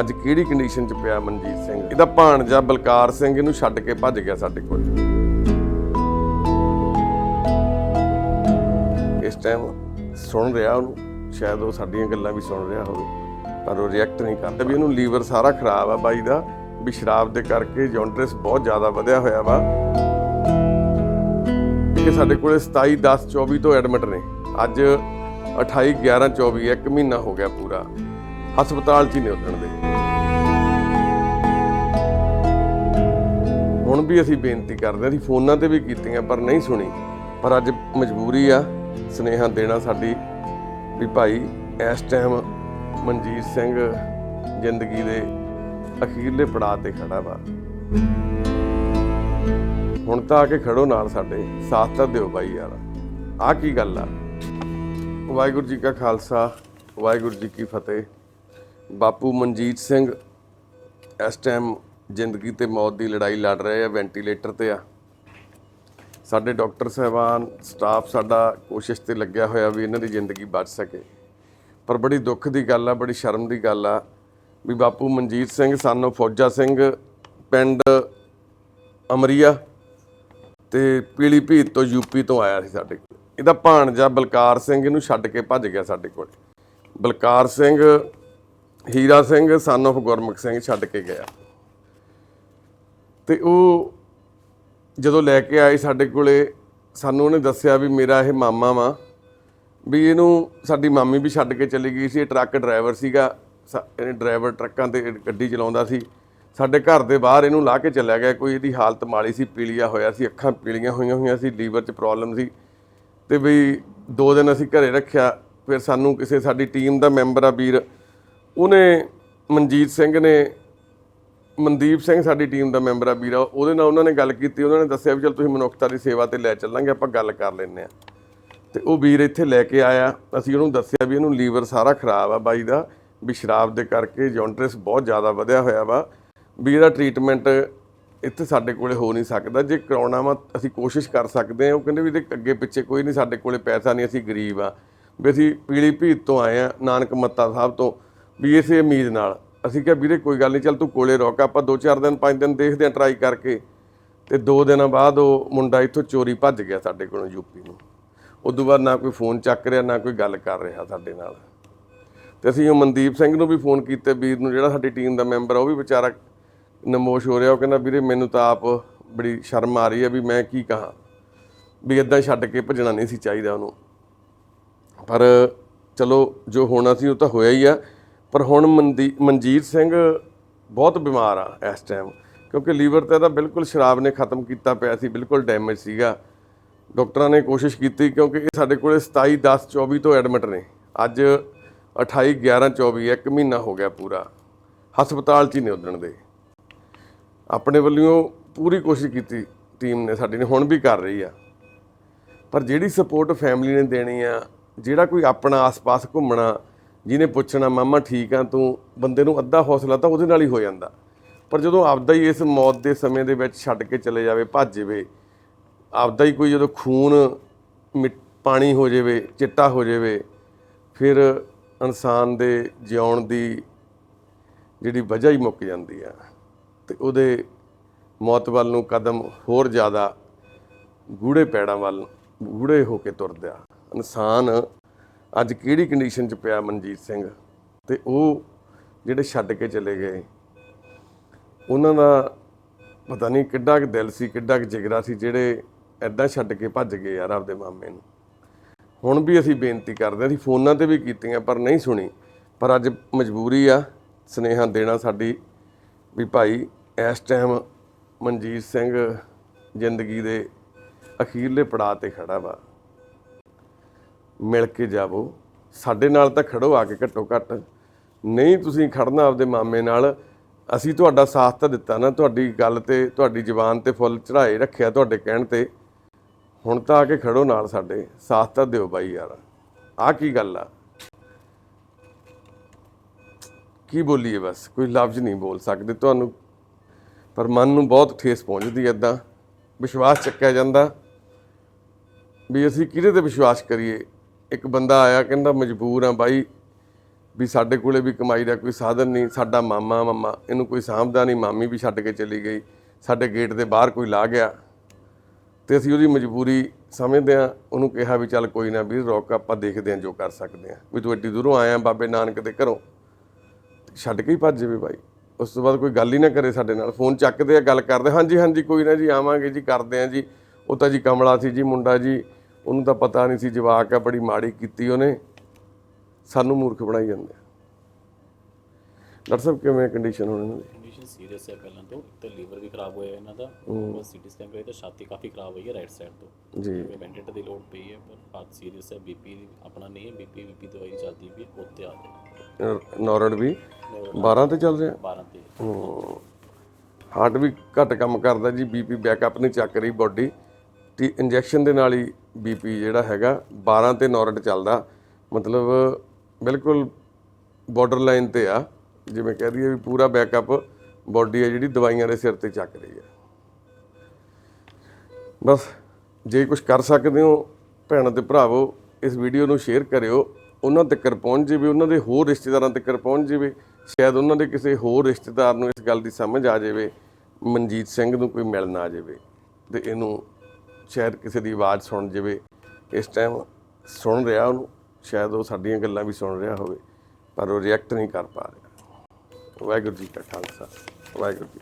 ਅੱਜ ਕਿਹੜੀ ਕੰਡੀਸ਼ਨ 'ਚ ਪਿਆ ਮਨਜੀਤ ਸਿੰਘ? ਇਹਦਾ ਭਾਣਜਾ ਬਲਕਾਰ ਸਿੰਘ ਇਹਨੂੰ ਛੱਡ ਕੇ ਭੱਜ ਗਿਆ ਸਾਡੇ ਕੋਲ। ਇਸ ਟਾਈਮ ਸੁਣ ਰਿਹਾ ਉਹਨੂੰ, ਸ਼ਾਇਦ ਉਹ ਸਾਡੀਆਂ ਗੱਲਾਂ ਵੀ ਸੁਣ ਰਿਹਾ ਹੋਵੇ, ਪਰ ਉਹ ਰਿਐਕਟ ਨਹੀਂ ਕਰਦਾ ਵੀ ਇਹਨੂੰ ਲੀਵਰ ਸਾਰਾ ਖਰਾਬ ਆ ਬਾਈ ਦਾ, ਵੀ ਸ਼ਰਾਬ ਦੇ ਕਰਕੇ ਜੌਂਡਰਿਸ ਬਹੁਤ ਜ਼ਿਆਦਾ ਵਧਿਆ ਹੋਇਆ ਵਾ। ਕਿ ਸਾਡੇ ਕੋਲੇ 27 10 24 ਤੋਂ ਐਡਮਿਟ ਨੇ। ਅੱਜ 28 11 24 ਇੱਕ ਮਹੀਨਾ ਹੋ ਗਿਆ ਪੂਰਾ। ਹਸਪਤਾਲ 'ਚ ਹੀ ਨੇ ਉੱਠਣ ਦੇ। ਹੁਣ ਵੀ ਅਸੀਂ ਬੇਨਤੀ ਕਰਦੇ ਅਸੀਂ ਫੋਨਾਂ ਤੇ ਵੀ ਕੀਤੀਆਂ, ਪਰ ਨਹੀਂ ਸੁਣੀ। ਪਰ ਅੱਜ ਮਜਬੂਰੀ ਆ, ਸਨੇਹਾ ਦੇਣਾ ਸਾਡੀ ਵੀ ਭਾਈ, ਇਸ ਟਾਈਮ ਮਨਜੀਤ ਸਿੰਘ ਜ਼ਿੰਦਗੀ ਦੇ ਅਖੀਰਲੇ ਪੜਾਅ ਤੇ ਖੜਾ ਵਾ। ਹੁਣ ਤਾਂ ਆ ਕੇ ਖੜੋ ਨਾਲ ਸਾਡੇ, ਸਾਥ ਤਾਂ ਦਿਓ ਬਾਈ ਯਾਰ। ਆ ਕੀ ਗੱਲ ਆ? ਵਾਹਿਗੁਰੂ ਜੀ ਕਾ ਖਾਲਸਾ, ਵਾਹਿਗੁਰੂ ਜੀ ਕੀ ਫਤਿਹ। ਬਾਪੂ ਮਨਜੀਤ ਸਿੰਘ ਇਸ ਟਾਈਮ ਜ਼ਿੰਦਗੀ ਤੇ ਮੌਤ ਦੀ ਲੜਾਈ ਲੜ ਰਹੇ ਆ ਵੈਂਟੀਲੇਟਰ ਤੇ ਆ। ਸਾਡੇ ਡਾਕਟਰ ਸਾਹਿਬਾਨ ਸਟਾਫ ਸਾਡਾ ਕੋਸ਼ਿਸ਼ ਤੇ ਲੱਗਿਆ ਹੋਇਆ ਵੀ ਇਹਨਾਂ ਦੀ ਜ਼ਿੰਦਗੀ ਬਚ ਸਕੇ। ਪਰ ਬੜੀ ਦੁੱਖ ਦੀ ਗੱਲ ਆ, ਬੜੀ ਸ਼ਰਮ ਦੀ ਗੱਲ ਆ ਵੀ ਬਾਪੂ ਮਨਜੀਤ ਸਿੰਘ ਸਾਨੂੰ ਫੌਜਾ ਸਿੰਘ, ਪਿੰਡ ਅਮਰੀਆ ਤੇ ਪੀਲੀ ਭੀਤ ਤੋਂ ਯੂਪੀ ਤੋਂ ਆਇਆ ਸੀ ਸਾਡੇ ਕੋਲ। ਇਹਦਾ ਭਾਣਜਾ ਬਲਕਾਰ ਸਿੰਘ ਇਹਨੂੰ ਛੱਡ ਕੇ ਭੱਜ ਗਿਆ ਸਾਡੇ ਕੋਲ। ਬਲਕਾਰ ਸਿੰਘ ਹੀਰਾ ਸਿੰਘ ਸਨ of ਗੁਰਮੁਖ ਸਿੰਘ ਛੱਡ ਕੇ ਗਿਆ। ਤੇ ਉਹ ਜਦੋਂ ਲੈ ਕੇ ਆਏ ਸਾਡੇ ਕੋਲੇ, ਸਾਨੂੰ ਉਹਨੇ ਦੱਸਿਆ ਵੀ ਮੇਰਾ ਇਹ ਮਾਮਾ ਵਾ, ਵੀ ਇਹਨੂੰ ਸਾਡੀ ਮਾਮੀ ਵੀ ਛੱਡ ਕੇ ਚਲੀ ਗਈ ਸੀ, ਇਹ ਟਰੱਕ ਡਰਾਈਵਰ ਸੀਗਾ, ਸ- ਇਹ ਡਰਾਈਵਰ ਟਰੱਕਾਂ ਤੇ ਗੱਡੀ ਚਲਾਉਂਦਾ ਸੀ। ਸਾਡੇ ਘਰ ਦੇ ਬਾਹਰ ਇਹਨੂੰ ਲਾ ਕੇ ਚੱਲਿਆ ਗਿਆ, ਕੋਈ ਇਹਦੀ ਹਾਲਤ ਮਾੜੀ ਸੀ, ਪੀਲੀਆ ਹੋਇਆ ਸੀ, ਅੱਖਾਂ ਪੀਲੀਆਂ ਹੋਈਆਂ ਹੋਈਆਂ ਸੀ, ਲੀਵਰ 'ਚ ਪ੍ਰੋਬਲਮ ਸੀ। ਤੇ ਵੀ ਦੋ ਦਿਨ ਅਸੀਂ ਘਰੇ ਰੱਖਿਆ, ਫਿਰ ਸਾਨੂੰ ਕਿਸੇ ਸਾਡੀ ਟੀਮ ਦਾ ਮੈਂਬਰ ਆ ਵੀਰ ਉਹਨੇ ਮਨਜੀਤ ਸਿੰਘ ਨੇ, ਮਨਦੀਪ ਸਿੰਘ ਸਾਡੀ ਟੀਮ ਦਾ ਮੈਂਬਰ ਆ ਵੀਰਾ, ਉਹਦੇ ਨਾਲ ਉਹਨਾਂ ਨੇ ਗੱਲ ਕੀਤੀ, ਉਹਨਾਂ ਨੇ ਦੱਸਿਆ ਵੀ ਚਲ ਤੁਸੀਂ ਮਨੁੱਖਤਾ ਦੀ ਸੇਵਾ ਤੇ ਲੈ ਚੱਲਾਂਗੇ, ਆਪਾਂ ਗੱਲ ਕਰ ਲੈਂਦੇ ਆ ਤੇ ਉਹ ਵੀਰ ਇੱਥੇ ਲੈ ਕੇ ਆਇਆ, ਅਸੀਂ ਉਹਨੂੰ ਦੱਸਿਆ ਵੀ ਇਹਨੂੰ ਲੀਵਰ ਸਾਰਾ ਖਰਾਬ ਆ ਬਾਈ ਦਾ, ਵੀ ਸ਼ਰਾਬ ਦੇ ਕਰਕੇ ਜੌਂਡਰਿਸ ਬਹੁਤ ਜ਼ਿਆਦਾ ਵਧਿਆ ਹੋਇਆ ਵਾ। ਵੀ ਇਹਦਾ ਟ੍ਰੀਟਮੈਂਟ ਇੱਥੇ ਸਾਡੇ ਕੋਲੇ ਹੋ ਨਹੀਂ ਸਕਦਾ, ਜੇ ਕਰਾਉਣਾ ਵਾ ਅਸੀਂ ਕੋਸ਼ਿਸ਼ ਕਰ ਸਕਦੇ ਹਾਂ, ਉਹ ਕਹਿੰਦੇ ਵੀ ਇਹਦੇ ਅੱਗੇ ਪਿੱਛੇ ਕੋਈ ਨਹੀਂ, ਸਾਡੇ ਕੋਲੇ ਪੈਸਾ ਨਹੀਂ, ਅਸੀਂ ਗਰੀਬ ਆ। ਵੀ ਅਸੀਂ ਪੀਲੀ ਭੀਤ ਤੋਂ ਆਏ ਆ ਨਾਨਕ ਮੱਤਾ ਸਾਹਿਬ ਤੋਂ ਵੀ ਇਸੇ ਉਮੀਦ ਨਾਲ। ਅਸੀਂ ਕਿਹਾ, ਵੀਰੇ, ਕੋਈ ਗੱਲ ਨਹੀਂ, ਚੱਲ ਤੂੰ ਕੋਲੇ ਰੋਕ, ਆਪਾਂ 2-4 ਦਿਨ 5 ਦਿਨ ਦੇਖਦੇ ਆ ਟਰਾਈ ਕਰਕੇ। ਤੇ 2 ਦਿਨਾਂ ਬਾਅਦ ਉਹ ਮੁੰਡਾ ਇੱਥੋਂ ਚੋਰੀ ਭੱਜ ਗਿਆ ਸਾਡੇ ਕੋਲੋਂ ਯੂਪੀ ਨੂੰ। ਉਦੋਂ ਬਾਅਦ ਨਾ ਕੋਈ ਫੋਨ ਚੱਕ ਰਿਹਾ, ਨਾ ਕੋਈ ਗੱਲ ਕਰ ਰਿਹਾ ਸਾਡੇ ਨਾਲ। ਤੇ ਅਸੀਂ ਉਹ ਮਨਦੀਪ ਸਿੰਘ ਨੂੰ ਵੀ ਫੋਨ ਕੀਤੇ, ਵੀਰ ਨੂੰ ਜਿਹੜਾ ਸਾਡੀ ਟੀਮ ਦਾ ਮੈਂਬਰ ਆ, ਉਹ ਵੀ ਵਿਚਾਰਾ ਨਮੋਸ਼ ਹੋ ਰਿਹਾ। ਉਹ ਕਹਿੰਦਾ, ਵੀਰੇ, ਮੈਨੂੰ ਤਾਂ ਆਪ ਬੜੀ ਸ਼ਰਮ ਆ ਰਹੀ ਹੈ ਵੀ ਮੈਂ ਕੀ ਕਹਾਂ। ਵੀ ਇਦਾਂ ਛੱਡ ਕੇ ਭੱਜਣਾ ਨਹੀਂ ਸੀ ਚਾਹੀਦਾ ਉਹਨੂੰ। ਪਰ ਚਲੋ, ਜੋ ਹੋਣਾ ਸੀ ਉਹ ਤਾਂ ਹੋਇਆ ਹੀ ਆ। ਪਰ ਹੁਣ ਮਨਦੀ ਮਨਜੀਤ ਸਿੰਘ ਬਹੁਤ ਬਿਮਾਰ ਆ ਇਸ ਟਾਈਮ ਕਿਉਂਕਿ ਲੀਵਰ ਤੇ ਇਹਦਾ ਬਿਲਕੁਲ ਸ਼ਰਾਬ ਨੇ ਖਤਮ ਕੀਤਾ ਪਿਆ ਸੀ, ਬਿਲਕੁਲ ਡੈਮੇਜ ਸੀਗਾ। ਡਾਕਟਰਾਂ ਨੇ ਕੋਸ਼ਿਸ਼ ਕੀਤੀ ਕਿਉਂਕਿ ਇਹ ਸਾਡੇ ਕੋਲੇ 27 10 24 ਤੋਂ ਐਡਮਿਟ ਨੇ। ਅੱਜ 28 11 24 ਇੱਕ ਮਹੀਨਾ ਹੋ ਗਿਆ ਪੂਰਾ। ਹਸਪਤਾਲ 'ਚ ਹੀ ਨੇ ਉਦਣ ਦੇ। ਆਪਣੇ ਵੱਲੋਂ ਪੂਰੀ ਕੋਸ਼ਿਸ਼ ਕੀਤੀ ਟੀਮ ਨੇ, ਸਾਡੀ ਨੇ, ਹੁਣ ਵੀ ਕਰ ਰਹੀ ਆ। ਪਰ ਜਿਹੜੀ ਸਪੋਰਟ ਫੈਮਿਲੀ ਨੇ ਦੇਣੀ ਆ, ਜਿਹੜਾ ਕੋਈ ਆਪਣਾ ਆਸ-ਪਾਸ ਘੁੰਮਣਾ ਜਿਹਨੇ ਪੁੱਛਣਾ, ਮਾਮਾ, ਠੀਕ ਆ ਤੂੰ? ਬੰਦੇ ਨੂੰ ਅੱਧਾ ਹੌਸਲਾ ਤਾਂ ਉਹਦੇ ਨਾਲ ਹੀ ਹੋ ਜਾਂਦਾ। ਪਰ ਜਦੋਂ ਆਪਦਾ ਹੀ ਇਸ ਮੌਤ ਦੇ ਸਮੇਂ ਦੇ ਵਿੱਚ ਛੱਡ ਕੇ ਚਲੇ ਜਾਵੇ, ਭੱਜ ਜਾਵੇ, ਆਪਦਾ ਹੀ ਕੋਈ ਜਦੋਂ ਖੂਨ ਮਿ- ਪਾਣੀ ਹੋ ਜਾਵੇ, ਚਿੱਟਾ ਹੋ ਜਾਵੇ, ਫਿਰ ਇਨਸਾਨ ਦੇ ਜਿਉਣ ਦੀ ਜਿਹੜੀ ਵਜ੍ਹਾ ਹੀ ਮੁੱਕ ਜਾਂਦੀ ਆ। ਤੇ ਉਹਦੇ ਮੌਤ ਵੱਲ ਨੂੰ ਕਦਮ ਹੋਰ ਜ਼ਿਆਦਾ ਗੂੜੇ ਪੈੜਾਂ ਵੱਲ ਗੂੜੇ ਹੋ ਕੇ ਤੁਰਦਾ ਇਨਸਾਨ ਅੱਜ ਕਿਹੜੀ ਕੰਡੀਸ਼ਨ 'ਚ ਪਿਆ ਮਨਜੀਤ ਸਿੰਘ? ਤੇ ਉਹ ਜਿਹੜੇ ਛੱਡ ਕੇ ਚਲੇ ਗਏ, ਉਹਨਾਂ ਦਾ ਪਤਾ ਨਹੀਂ ਕਿੱਡਾ ਕੁ ਦਿਲ ਸੀ, ਕਿੱਡਾ ਕੁ ਜਿਗਰਾ ਸੀ, ਜਿਹੜੇ ਐਦਾਂ ਛੱਡ ਕੇ ਭੱਜ ਗਏ ਯਾਰ ਆਪਦੇ ਮਾਮੇ ਨੂੰ। ਹੁਣ ਵੀ ਅਸੀਂ ਬੇਨਤੀ ਕਰਦੇ ਹਾਂ, ਅਸੀਂ ਫੋਨਾਂ ਤੇ ਵੀ ਕੀਤੀਆਂ, ਪਰ ਨਹੀਂ ਸੁਣੀ। ਪਰ ਅੱਜ ਮਜਬੂਰੀ ਆ, ਸਨੇਹਾ ਦੇਣਾ ਸਾਡੀ ਵੀ ਭਾਈ, ਇਸ ਟਾਈਮ ਮਨਜੀਤ ਸਿੰਘ ਜ਼ਿੰਦਗੀ ਦੇ ਅਖੀਰਲੇ ਪੜਾਅ ਤੇ ਖੜਾ ਵਾ। ਮਿਲ ਕੇ ਜਾਵੋ। ਸਾਡੇ ਨਾਲ ਤਾਂ ਖੜੋ ਆ ਕੇ ਘੱਟੋ ਘੱਟ। ਨਹੀਂ ਤੁਸੀਂ ਖੜਨਾ ਆਪਦੇ ਮਾਮੇ ਨਾਲ, ਅਸੀਂ ਤੁਹਾਡਾ ਸਾਥ ਤਾਂ ਦਿੱਤਾ ਨਾ, ਤੁਹਾਡੀ ਗੱਲ ਤੇ, ਤੁਹਾਡੀ ਜ਼ੁਬਾਨ ਤੇ ਫੁੱਲ ਚੜਾਏ ਰੱਖਿਆ ਤੁਹਾਡੇ ਕਹਿਣ ਤੇ। ਹੁਣ ਤਾਂ ਆ ਕੇ ਖੜੋ ਨਾਲ ਸਾਡੇ, ਸਾਥ ਤਾਂ ਦਿਓ ਬਾਈ ਯਾਰ। ਆ ਕੀ ਗੱਲ ਆ? ਕੀ ਬੋਲੀਏ ਬਸ, ਕੋਈ ਲਫ਼ਜ਼ ਨਹੀਂ ਬੋਲ ਸਕਦੇ ਤੁਹਾਨੂੰ। ਪਰ ਮਨ ਨੂੰ ਬਹੁਤ ਠੇਸ ਪਹੁੰਚਦੀ ਐਦਾਂ ਵਿਸ਼ਵਾਸ ਚੱਕਿਆ ਜਾਂਦਾ। ਵੀ ਅਸੀਂ ਕਿਹਦੇ ਤੇ ਵਿਸ਼ਵਾਸ ਕਰੀਏ? ਇੱਕ ਬੰਦਾ ਆਇਆ, ਕਹਿੰਦਾ ਮਜਬੂਰ ਆ ਬਾਈ ਵੀ ਸਾਡੇ ਕੋਲੇ ਵੀ ਕਮਾਈ ਦਾ ਕੋਈ ਸਾਧਨ ਨਹੀਂ, ਸਾਡਾ ਮਾਮਾ ਮਾਮਾ, ਇਹਨੂੰ ਕੋਈ ਸਾਂਭਦਾ ਨਹੀਂ, ਮਾਮੀ ਵੀ ਛੱਡ ਕੇ ਚਲੀ ਗਈ, ਸਾਡੇ ਗੇਟ ਦੇ ਬਾਹਰ ਕੋਈ ਲਾ ਗਿਆ। ਤੇ ਅਸੀਂ ਉਹਦੀ ਮਜਬੂਰੀ ਸਮਝਦੇ ਆ ਉਹਨੂੰ ਕਿਹਾ ਵੀ ਚੱਲ ਕੋਈ ਨਾ ਵੀਰ, ਰੋਕ ਆਪਾਂ ਦੇਖਦੇ ਆ ਜੋ ਕਰ ਸਕਦੇ ਆ ਵੀ ਤੂੰ ਐਡੀ ਦੂਰੋਂ ਆਇਆ ਬਾਬੇ ਨਾਨਕ ਦੇ ਘਰੋਂ, ਛੱਡ ਕੇ ਹੀ ਭੱਜ ਜਾਵੇ ਬਾਈ। ਉਸ ਤੋਂ ਬਾਅਦ ਕੋਈ ਗੱਲ ਹੀ ਨਾ ਕਰੇ ਸਾਡੇ ਨਾਲ, ਫੋਨ ਚੱਕਦੇ ਆ, ਗੱਲ ਕਰਦੇ, ਹਾਂਜੀ ਹਾਂਜੀ, ਕੋਈ ਨਾ ਜੀ, ਆਵਾਂਗੇ ਜੀ, ਕਰਦੇ ਆ ਜੀ। ਉਹ ਤਾਂ ਜੀ ਕਮਲਾ ਸੀ ਜੀ, ਮੁੰਡਾ ਜੀ ਉਹਨੂੰ ਤਾਂ ਪਤਾ ਨਹੀਂ ਸੀ ਜਵਾਕ ਆ ਬੜੀ ਮਾੜੀ ਕੀਤੀ ਉਹਨੇ। ਸਾਨੂੰ ਮੂਰਖ ਬਣਾਈ ਜਾਂਦੇ ਡਾਕਟਰ ਸਾਹਿਬ ਕਿਵੇਂ ਕੰਡੀਸ਼ਨ ਹੋਣੀ ਇਹਨਾਂ ਦੀ? ਕੰਡੀਸ਼ਨ ਸੀਰੀਅਸ ਹੈ ਪਹਿਲਾਂ ਤੋਂ। ਇੱਕ ਤਾਂ ਲੀਵਰ ਵੀ ਖਰਾਬ ਹੋਇਆ ਇਹਨਾਂ ਦਾ। ਬਸ ਸੀਟੀ ਸਕੈਨ ਕਰਾਇਆ ਤਾਂ ਛਾਤੀ ਕਾਫੀ ਖਰਾਬ ਹੋਈ ਹੈ ਰਾਈਟ ਸਾਈਡ ਤੋਂ। ਜੀ। ਵੈਂਟੀਲੇਟਰ ਦੀ ਲੋਡ ਪਈ ਹੈ ਪਰ ਬਾਤ ਸੀਰੀਅਸ ਹੈ। ਬੀਪੀ ਆਪਣਾ ਨਹੀਂ ਹੈ ਬੀਪੀ ਬੀਪੀ ਦਵਾਈ ਚੱਲਦੀ ਵੀ ਉੱਤੇ ਆ ਜਾਣਾ ਨੌਰਡ ਵੀ? 12 ਤੇ ਚੱਲ ਰਿਹਾ? 12 ਤੇ। ਹਾਰਟ ਵੀ ਘੱਟ ਕੰਮ ਕਰਦਾ ਜੀ। ਬੀਪੀ ਬੈਕਅਪ ਨਹੀਂ ਚੱਕ ਰਹੀ ਬਾਡੀ ਤੇ ਇੰਜੈਕਸ਼ਨ ਦੇ ਨਾਲ ਹੀ ਬੀਪੀ ਜਿਹੜਾ ਹੈਗਾ 12 ਤੇ ਨੌਰਡ ਚੱਲਦਾ। ਮਤਲਬ ਬਿਲਕੁਲ ਬਾਰਡਰ ਲਾਈਨ ਤੇ ਆ। ਜਿਵੇਂ ਕਹਿ ਦਈਏ ਵੀ ਪੂਰਾ ਬੈਕਅਪ ਬਾਡੀ ਆ ਜਿਹੜੀ ਦਵਾਈਆਂ ਦੇ ਸਿਰ ਤੇ ਚੱਕ ਰਹੀ ਆ। ਬਸ, ਜੇ ਕੁਝ ਕਰ ਸਕਦੇ ਹੋ ਭੈਣਾਂ ਤੇ ਭਰਾਵੋ, ਇਸ ਵੀਡੀਓ ਨੂੰ ਸ਼ੇਅਰ ਕਰਿਓ। ਉਹਨਾਂ ਤੱਕ ਪਹੁੰਚ ਜਾਵੇ, ਉਹਨਾਂ ਦੇ ਹੋਰ ਰਿਸ਼ਤੇਦਾਰਾਂ ਤੱਕ ਪਹੁੰਚ ਜਾਵੇ। ਸ਼ਾਇਦ ਉਹਨਾਂ ਦੇ ਕਿਸੇ ਹੋਰ ਰਿਸ਼ਤੇਦਾਰ ਨੂੰ ਇਸ ਗੱਲ ਦੀ ਸਮਝ ਆ ਜਾਵੇ, ਮਨਜੀਤ ਸਿੰਘ ਨੂੰ ਕੋਈ ਮਿਲ ਨਾ ਜਾਵੇ ਤੇ ਇਹਨੂੰ ਸ਼ਾਇਦ ਕਿਸੇ ਦੀ ਆਵਾਜ਼ ਸੁਣ ਜਾਵੇ। ਇਸ ਟਾਈਮ ਸੁਣ ਰਿਹਾ ਉਹਨੂੰ, ਸ਼ਾਇਦ ਉਹ ਸਾਡੀਆਂ ਗੱਲਾਂ ਵੀ ਸੁਣ ਰਿਹਾ ਹੋਵੇ, ਪਰ ਉਹ ਰਿਐਕਟ ਨਹੀਂ ਕਰ ਪਾ ਰਿਹਾ। ਵਾਹਿਗੁਰੂ ਜੀ ਕਾ ਖਾਲਸਾ, ਵਾਹਿਗੁਰੂ ਜੀ